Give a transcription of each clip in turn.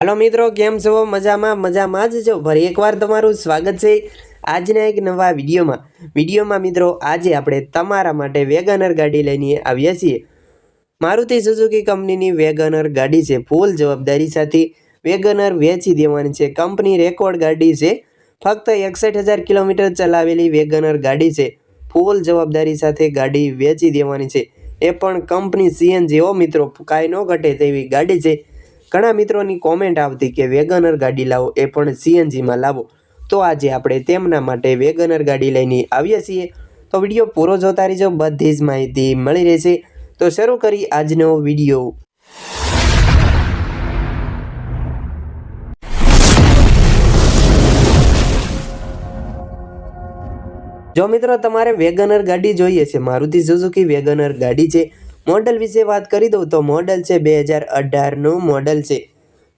હાલો મિત્રો, કેમ છો? મજામાં મજામાં જ છો? ફરી એકવાર તમારું સ્વાગત છે આજના એક નવા વિડીયોમાં. વિડીયોમાં મિત્રો, આજે આપણે તમારા માટે વેગનર ગાડી લઈને આવ્યા છીએ. મારુતિ સુઝુકી કંપનીની વેગનર ગાડી છે, ફૂલ જવાબદારી સાથે વેગનર વેચી દેવાની છે. કંપની રેકોર્ડ ગાડી છે, ફક્ત એકસઠ હજાર કિલોમીટર ચલાવેલી વેગનર ગાડી છે. ફૂલ જવાબદારી સાથે ગાડી વેચી દેવાની છે. એ પણ કંપની સીએનજી ઓ મિત્રો, કાંઈ ન ઘટે તેવી ગાડી છે. ઘણા મિત્રોની કોમેન્ટ આવતી કે વેગનર ગાડી લાવો, એ પણ સીએનજીમાં લાવો. તો આજે આપણે તેમના માટે વેગનર ગાડી લઈને આવીએ છીએ. તો વીડિયો પૂરો જોતા રહીજો, બધી જ માહિતી મળી રહેશે. તો શરૂ કરી આજનો વીડિયો. જો મિત્રો, તમારે વેગનર ગાડી જોઈએ છે, મારુતિ સુઝુકી વેગનર ગાડી છે મોડલ વિશે વાત કરી દઉં તો મોડલ છે બે હજાર અઢારનું મોડલ છે.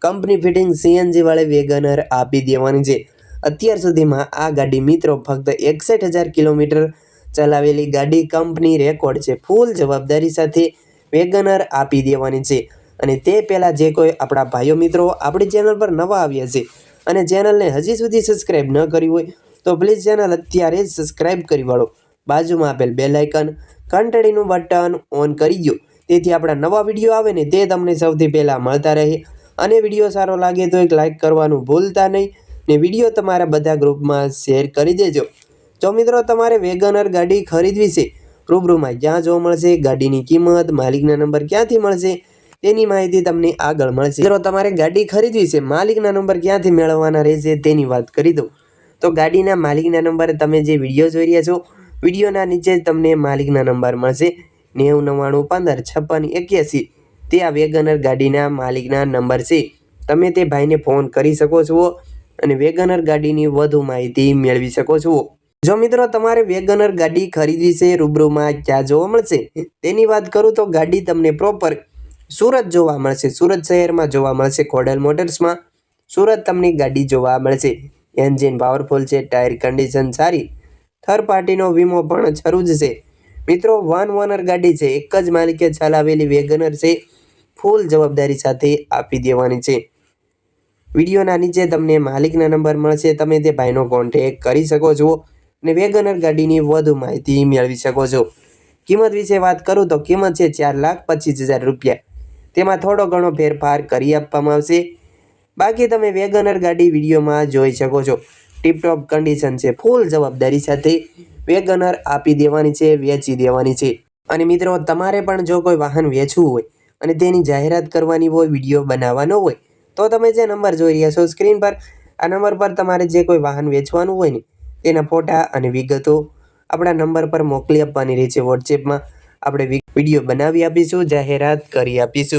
કંપની ફિટિંગ સીએનજી વાળી વેગનર આપી દેવાની છે. અત્યાર સુધીમાં આ ગાડી મિત્રો ફક્ત એકસઠ હજાર કિલોમીટર ચલાવેલી ગાડી કંપની રેકોર્ડ છે. ફૂલ જવાબદારી સાથે વેગનર આપી દેવાની છે. અને તે પહેલાં જે કોઈ આપણા ભાઈઓ મિત્રો આપણી ચેનલ પર નવા આવ્યા છે અને ચેનલને હજી સુધી સબસ્ક્રાઈબ ન કરી હોય તો પ્લીઝ ચેનલ અત્યારે સબસ્ક્રાઈબ કરી વાળો. બાજુમાં આપેલ બેલ આઇકન ઘંટડીનું બટન ઓન કરી દો તેથી આપણા નવા વીડિયો આવે ને તે તમને સૌથી પહેલાં મળતા રહે. અને વીડિયો સારો લાગે તો એક લાઇક કરવાનું ભૂલતા નહીં ને વીડિયો તમારા બધા ગ્રુપમાં શેર કરી દેજો. જો મિત્રો તમારે વેગનર ગાડી ખરીદવી છે, રૂબરૂમાં ક્યાં જોવા મળશે, ગાડીની કિંમત, માલિકના નંબર ક્યાંથી મળશે, તેની માહિતી તમને આગળ મળશે. મિત્રો તમારે ગાડી ખરીદવી છે, માલિકના નંબર ક્યાંથી મેળવવાના રહેશે તેની વાત કરી દઉં. તો ગાડીના માલિકના નંબર તમે જે વીડિયો જોઈ રહ્યા છો વિડીયોના નીચે જ તમને માલિકના નંબર મળશે. નેવું નવ્વાણું પંદર છપ્પન એક્યાસી. તે આ વેગનર ગાડીના માલિકના નંબર છે. તમે તે ભાઈને ફોન કરી શકો છો અને વેગનર ગાડીની વધુ માહિતી મેળવી શકો છો. જો મિત્રો તમારે વેગનર ગાડી ખરીદવી છે, રૂબરૂમાં ક્યાં જોવા મળશે? તેની વાત કરું તો ગાડી તમને પ્રોપર સુરત જોવા મળશે. સુરત શહેરમાં જોવા મળશે ખોડલ મોટર્સમાં. સુરત તમને ગાડી જોવા મળશે. એન્જિન પાવરફુલ છે, ટાયર કન્ડિશન સારી. થર્ડ પાર્ટીનો વીમો પણ જરૂર છે. મિત્રો, વન ઓનર ગાડી છે. એક જ માલિકે ચલાવેલી વેગનર છે. ફૂલ જવાબદારી સાથે આપી દેવાની છે. વિડીયોના નીચે તમને માલિકના નંબર મળશે. તમે તે ભાઈનો કોન્ટેક કરી શકો છો અને વેગનર ગાડીની વધુ માહિતી મેળવી શકો છો. કિંમત વિશે વાત કરું તો કિંમત છે ચાર લાખ પચીસ હજાર રૂપિયા. તેમાં થોડો ઘણો ફેરફાર કરી આપવામાં આવશે. બાકી તમે વેગનર ગાડી વિડીયોમાં જોઈ શકો છો. ટીપટોપ કન્ડિશન છે. ફૂલ જવાબદારી સાથે વેગનર આપી દેવાની છે, વેચી દેવાની છે. અને મિત્રો, તમારે પણ જો કોઈ વાહન વેચવું હોય અને તેની જાહેરાત કરવાની હોય, વીડિયો બનાવવાનો હોય, તો તમે જે નંબર જોઈ રહ્યા છો સ્ક્રીન પર, આ નંબર પર તમારે જે કોઈ વાહન વેચવાનું હોય ને, તેના ફોટા અને વિગતો આપણા નંબર પર મોકલી આપવાની રહે છે વોટ્સએપમાં આપણે વીડિયો બનાવી આપીશું, જાહેરાત કરી આપીશું.